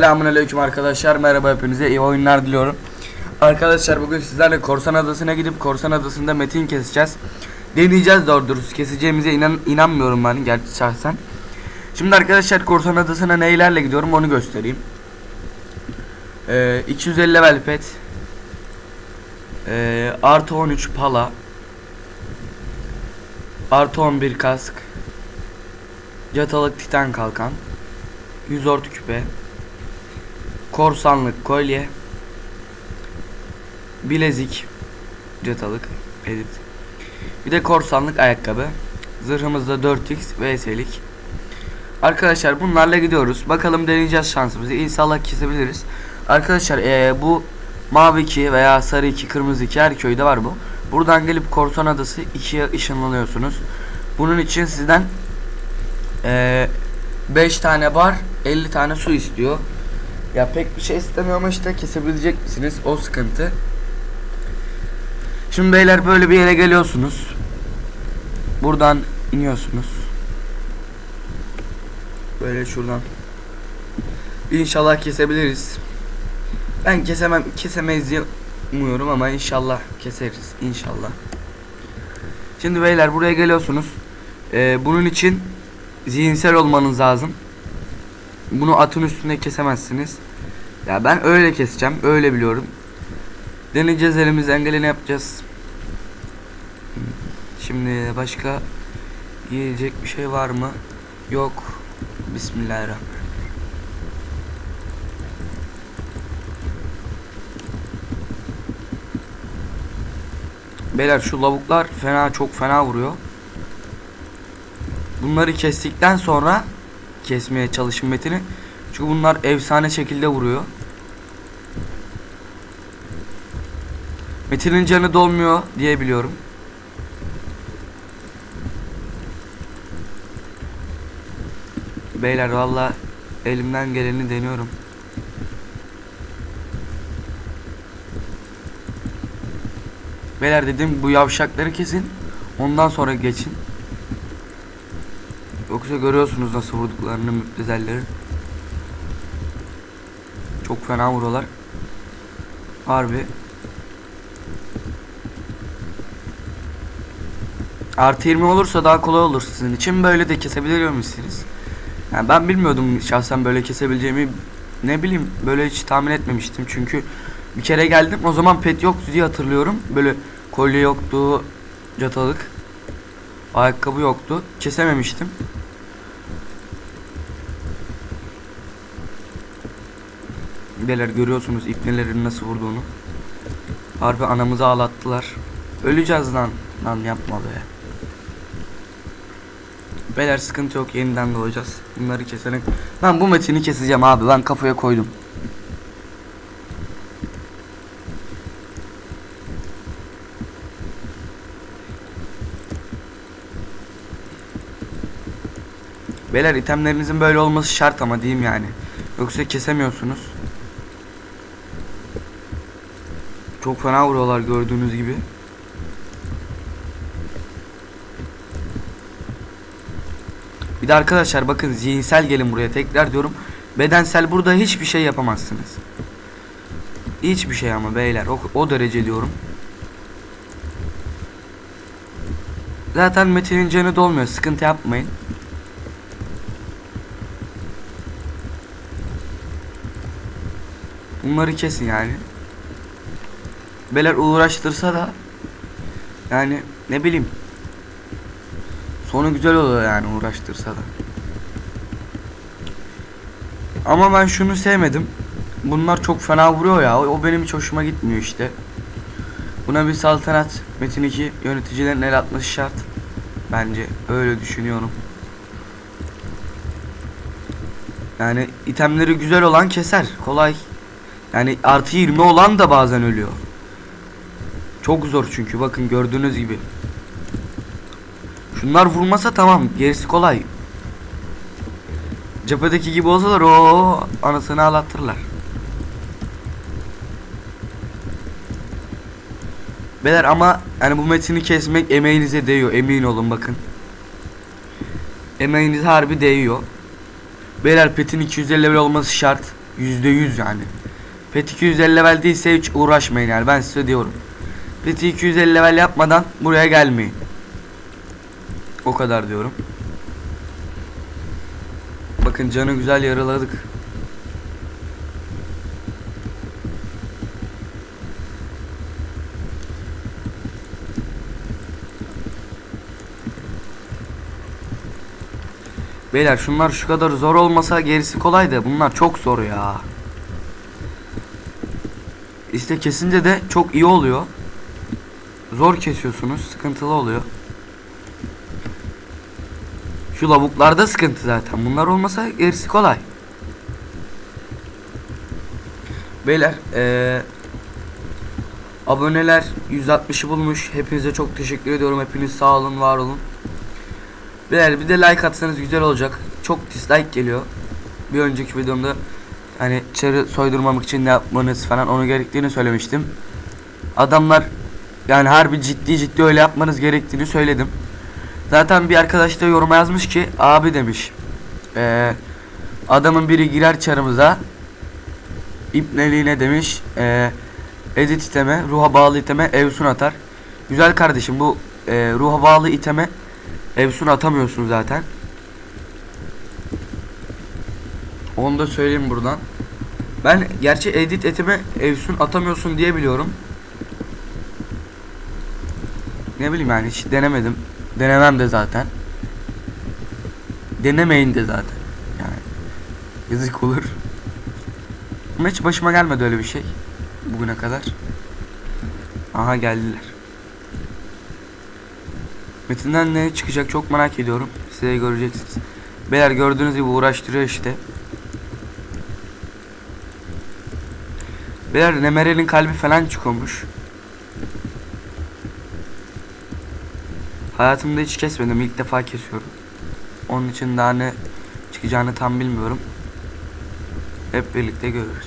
Selamünaleyküm arkadaşlar. Merhaba hepinize. iyi oyunlar diliyorum. Arkadaşlar bugün sizlerle Korsan Adası'na gidip Korsan Adası'nda metin keseceğiz. Deneyeceğiz doğru dürüst. Keseceğimize inan inanmıyorum ben gerçi şahsen. Şimdi arkadaşlar Korsan Adası'na neylerle gidiyorum onu göstereyim. Ee, 250 level pet. Ee, artı 13 pala. Artı 11 kask. Yatalık titan kalkan. 100 ort küpe. Korsanlık kolye. Bilezik. Catalık. Edit. Bir de korsanlık ayakkabı. Zırhımızda 4x vs'lik. Arkadaşlar bunlarla gidiyoruz. Bakalım deneyeceğiz şansımızı. İnşallah kesebiliriz. Arkadaşlar eee, bu mavi 2 veya sarı 2, kırmızı 2 her köyde var bu. Buradan gelip Korsan Adası 2'ye ışınlanıyorsunuz. Bunun için sizden eee 5 tane bar 50 tane su istiyor. Ya pek bir şey istemiyor ama işte kesebilecek misiniz? O sıkıntı. Şimdi beyler böyle bir yere geliyorsunuz. Buradan iniyorsunuz. Böyle şuradan. İnşallah kesebiliriz. Ben kesemem, kesemeyiz diye umuyorum ama inşallah keseriz. İnşallah. Şimdi beyler buraya geliyorsunuz. Ee, bunun için zihinsel olmanız lazım. Bunu atın üstünde kesemezsiniz. Ya ben öyle keseceğim. Öyle biliyorum. Deneyeceğiz elimizden geleni yapacağız. Şimdi başka yiyecek bir şey var mı? Yok. Bismillahirrahmanirrahim. Beyler şu lavuklar fena çok fena vuruyor. Bunları kestikten sonra kesmeye çalışın metini. Çünkü bunlar efsane şekilde vuruyor. Metinin canı dolmuyor diye biliyorum. Beyler valla elimden geleni deniyorum. Beyler dedim bu yavşakları kesin. Ondan sonra geçin. Yoksa görüyorsunuz nasıl vurduklarını müptezelleri. Çok fena vuruyorlar. Harbi. Artı 20 olursa daha kolay olur sizin için. Böyle de kesebiliyor musunuz? Yani ben bilmiyordum şahsen böyle kesebileceğimi. Ne bileyim böyle hiç tahmin etmemiştim. Çünkü bir kere geldim o zaman pet yoktu diye hatırlıyorum. Böyle kolye yoktu, catalık, ayakkabı yoktu. Kesememiştim. Beyler görüyorsunuz ipnelerin nasıl vurduğunu. Harbi anamızı ağlattılar. Öleceğiz lan. Lan yapma be. Beyler sıkıntı yok yeniden doğacağız. Bunları keselim. Ben bu metini keseceğim abi. Ben kafaya koydum. Beyler itemlerinizin böyle olması şart ama diyeyim yani. Yoksa kesemiyorsunuz. Çok fena vuruyorlar gördüğünüz gibi. Bir de arkadaşlar bakın zihinsel gelin buraya tekrar diyorum. Bedensel burada hiçbir şey yapamazsınız. Hiçbir şey ama beyler o, o derece diyorum. Zaten Metin'in canı dolmuyor sıkıntı yapmayın. Bunları kesin yani. Beler uğraştırsa da yani ne bileyim sonu güzel oluyor yani uğraştırsa da. Ama ben şunu sevmedim. Bunlar çok fena vuruyor ya. O, benim hiç hoşuma gitmiyor işte. Buna bir saltanat Metin 2 yöneticilerin el atması şart. Bence öyle düşünüyorum. Yani itemleri güzel olan keser. Kolay. Yani artı 20 olan da bazen ölüyor. Çok zor çünkü bakın gördüğünüz gibi. Şunlar vurmasa tamam gerisi kolay. Cephedeki gibi olsalar o anasını ağlattırlar. Beyler ama yani bu metini kesmek emeğinize değiyor emin olun bakın. Emeğiniz harbi değiyor. Beyler petin 250 level olması şart. Yüzde yüz yani. Pet 250 level değilse hiç uğraşmayın yani ben size diyorum. Pet 250 level yapmadan buraya gelmeyin. O kadar diyorum. Bakın canı güzel yaraladık. Beyler şunlar şu kadar zor olmasa gerisi kolay da bunlar çok zor ya. İşte kesince de çok iyi oluyor. Zor kesiyorsunuz, sıkıntılı oluyor. Şu lavuklarda sıkıntı zaten. Bunlar olmasa gerisi kolay. Beyler, eee aboneler 160'ı bulmuş. Hepinize çok teşekkür ediyorum. Hepiniz sağ olun, var olun. Beyler bir de like atsanız güzel olacak. Çok dislike geliyor. Bir önceki videomda hani çarı soydurmamak için ne yapmanız falan onu gerektiğini söylemiştim. Adamlar yani harbi ciddi ciddi öyle yapmanız gerektiğini söyledim. Zaten bir arkadaş da yoruma yazmış ki abi demiş. eee, adamın biri girer çarımıza İpneliğine demiş eee edit iteme ruha bağlı iteme evsun atar. Güzel kardeşim bu eee, ruha bağlı iteme evsun atamıyorsun zaten. Onu da söyleyeyim buradan. Ben gerçi edit etime evsun atamıyorsun diye biliyorum. Ne bileyim yani hiç denemedim. Denemem de zaten. Denemeyin de zaten. Yani yazık olur. Ama hiç başıma gelmedi öyle bir şey. Bugüne kadar. Aha geldiler. Metinden ne çıkacak çok merak ediyorum. Size göreceksiniz. Beyler gördüğünüz gibi uğraştırıyor işte. Beyler Nemerel'in kalbi falan çıkıyormuş. Hayatımda hiç kesmedim. ilk defa kesiyorum. Onun için daha ne çıkacağını tam bilmiyorum. Hep birlikte görürüz.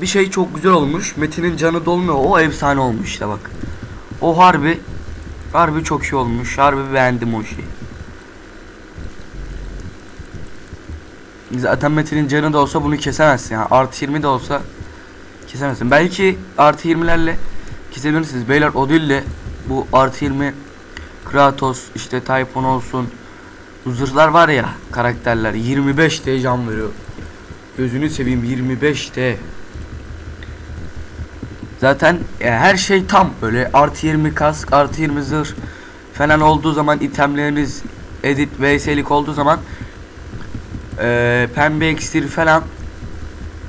Bir şey çok güzel olmuş. Metin'in canı dolmuyor. O efsane olmuş işte bak. O harbi harbi çok iyi olmuş. Harbi beğendim o şeyi. Zaten Metin'in canı da olsa bunu kesemezsin. Yani artı 20 de olsa kesemezsin. Belki artı 20'lerle kesebilirsiniz. Beyler Odil'le bu artı 20 Kratos işte Typhon olsun. Zırhlar var ya karakterler 25 T can veriyor. Gözünü seveyim 25 T. Zaten e, her şey tam böyle artı 20 kask artı 20 zırh falan olduğu zaman itemleriniz edit vs'lik olduğu zaman e, pembe iksir falan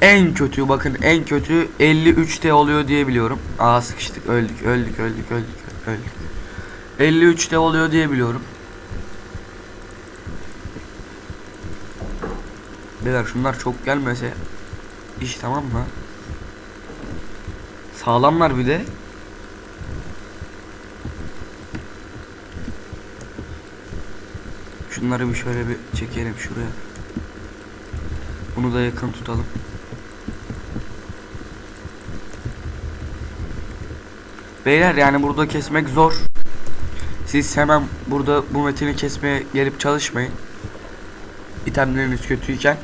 en kötü bakın en kötü 53'te oluyor diye biliyorum. Aa sıkıştık öldük öldük öldük öldük öldük. 53'te oluyor diye biliyorum. Beyler şunlar çok gelmese iş tamam mı? Sağlamlar bir de. Şunları bir şöyle bir çekelim şuraya. Bunu da yakın tutalım. Beyler yani burada kesmek zor. Siz hemen burada bu metini kesmeye gelip çalışmayın. İtemleriniz kötüyken.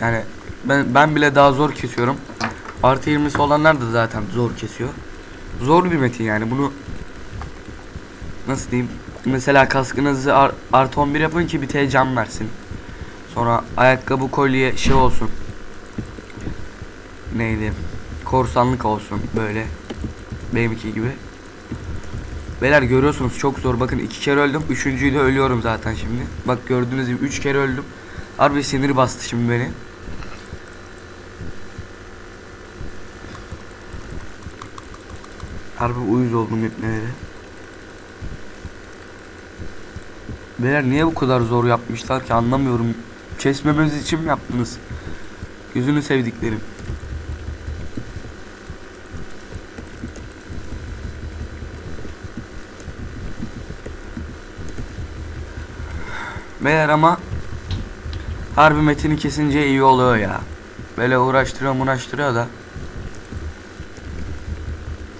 Yani ben ben bile daha zor kesiyorum. Artı 20'si olanlar da zaten zor kesiyor. Zor bir metin yani bunu nasıl diyeyim? Mesela kaskınızı ar artı 11 yapın ki bir T can versin. Sonra ayakkabı kolye şey olsun. Neydi? Korsanlık olsun böyle. Benimki gibi. Beyler görüyorsunuz çok zor. Bakın iki kere öldüm. Üçüncüyü de ölüyorum zaten şimdi. Bak gördüğünüz gibi üç kere öldüm. Harbi sinir bastı şimdi beni. Harbi uyuz oldum ipneleri. Beyler niye bu kadar zor yapmışlar ki anlamıyorum. Kesmemeniz için mi yaptınız? Gözünü sevdiklerim. Beyler ama harbi metini kesince iyi oluyor ya. Böyle uğraştırıyor uğraştırıyor da.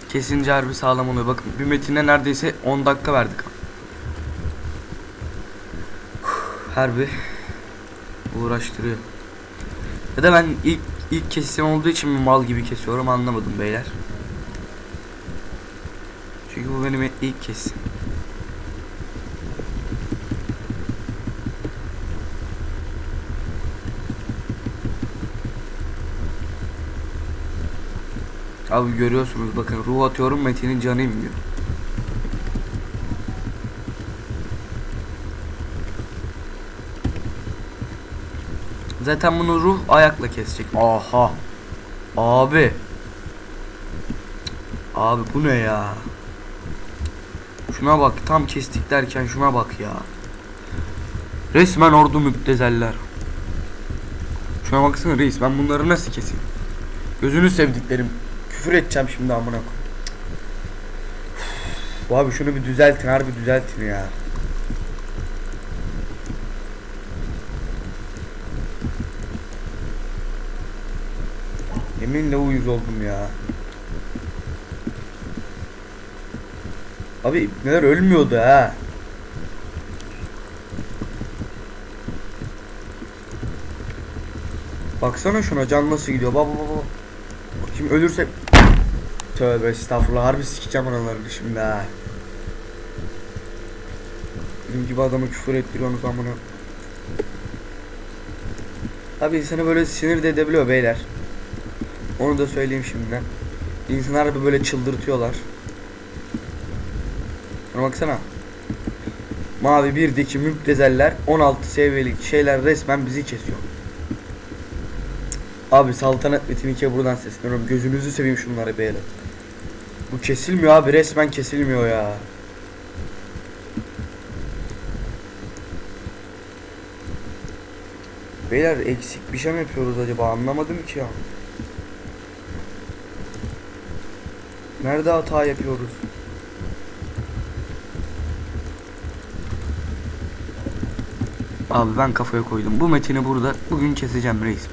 Kesince harbi sağlam oluyor. Bakın bir metine neredeyse 10 dakika verdik. Harbi uğraştırıyor. Ya da ben ilk ilk kesim olduğu için mi mal gibi kesiyorum anlamadım beyler. Çünkü bu benim ilk kesim. Abi görüyorsunuz bakın ruh atıyorum Metin'in canı inmiyor. Zaten bunu ruh ayakla kesecek. Aha. Abi. Abi bu ne ya? Şuna bak tam kestik derken şuna bak ya. Resmen ordu müptezeller. Şuna baksana reis ben bunları nasıl keseyim? Gözünü sevdiklerim. Küfür edeceğim şimdi amına koyayım. Abi şunu bir düzeltin harbi düzeltin ya. Yeminle uyuz oldum ya. Abi neler ölmüyordu ha. Baksana şuna can nasıl gidiyor baba baba. Bakayım ölürse Tövbe estağfurullah harbi sikeceğim oralarını şimdi ha. Bizim gibi adamı küfür ettiriyorsunuz amına. Abi insanı böyle sinir de edebiliyor beyler. Onu da söyleyeyim şimdiden. İnsanlar bir böyle çıldırtıyorlar. Şuna baksana. Mavi birdeki müptezeller 16 seviyelik şeyler resmen bizi kesiyor. Abi saltanat metinike buradan sesleniyorum. Gözünüzü seveyim şunları beyler. Bu kesilmiyor abi resmen kesilmiyor ya. Beyler eksik bir şey mi yapıyoruz acaba anlamadım ki ya. Nerede hata yapıyoruz? Abi ben kafaya koydum. Bu metini burada bugün keseceğim reis.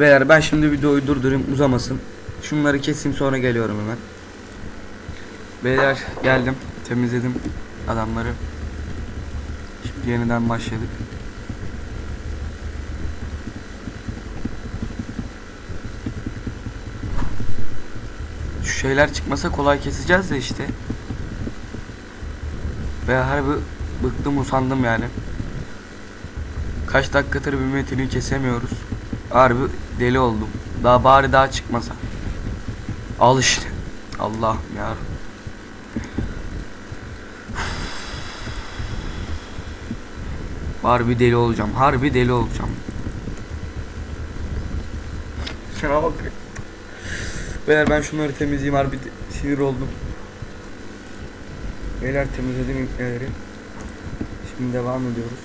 Beyler ben şimdi videoyu durdurayım uzamasın. Şunları keseyim sonra geliyorum hemen. Beyler geldim temizledim adamları. Şimdi yeniden başladık. Şu şeyler çıkmasa kolay keseceğiz de işte. Ve harbi bıktım usandım yani. Kaç dakikadır bir metini kesemiyoruz. Harbi deli oldum. Daha bari daha çıkmasa. Al işte. Allah'ım ya. Harbi deli olacağım. Harbi deli olacağım. Şuna bak. Beyler ben şunları temizleyeyim harbi sinir oldum. Beyler temizledim ipneleri. Şimdi devam ediyoruz.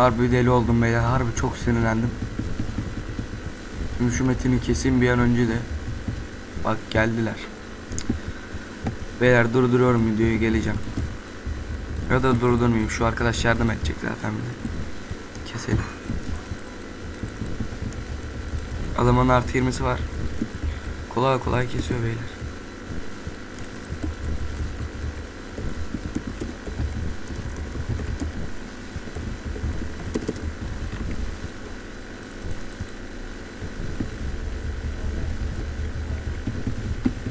Harbi deli oldum beyler. Harbi çok sinirlendim. Şimdi şu metini keseyim bir an önce de. Bak geldiler. Beyler durduruyorum videoyu geleceğim. Ya da durdurmayayım. Şu arkadaş yardım edecek zaten bize. Keselim. Adamın artı 20'si var. Kolay kolay kesiyor beyler.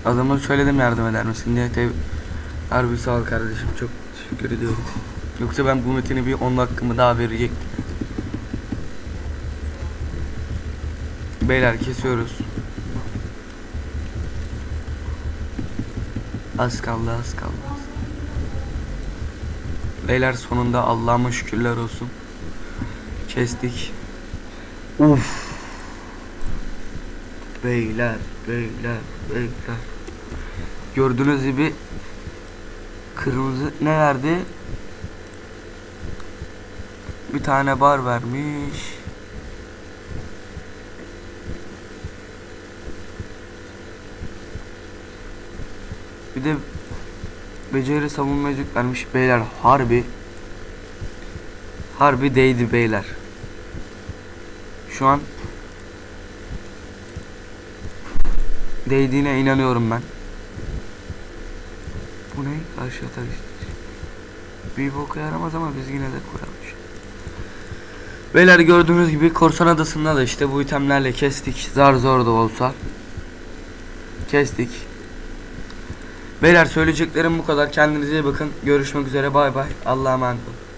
Adama söyledim yardım eder misin diye. Te Harbi sağ ol kardeşim çok teşekkür ediyorum. Yoksa ben bu metini bir 10 hakkımı daha verecektim. Beyler kesiyoruz. Az kaldı az kaldı. Beyler sonunda Allah'ıma şükürler olsun. Kestik. Uf. Beyler, beyler, beyler. Gördüğünüz gibi kırmızı ne verdi? Bir tane bar vermiş. Bir de beceri savunma yüzük vermiş beyler harbi harbi değdi beyler. Şu an değdiğine inanıyorum ben. Bu ne? Karşı atar işte. Bir boka yaramaz ama biz yine de koyalım. Beyler gördüğünüz gibi korsan adasında da işte bu itemlerle kestik. Zar zor da olsa. Kestik. Beyler söyleyeceklerim bu kadar. Kendinize iyi bakın. Görüşmek üzere. Bay bay. Allah'a emanet olun.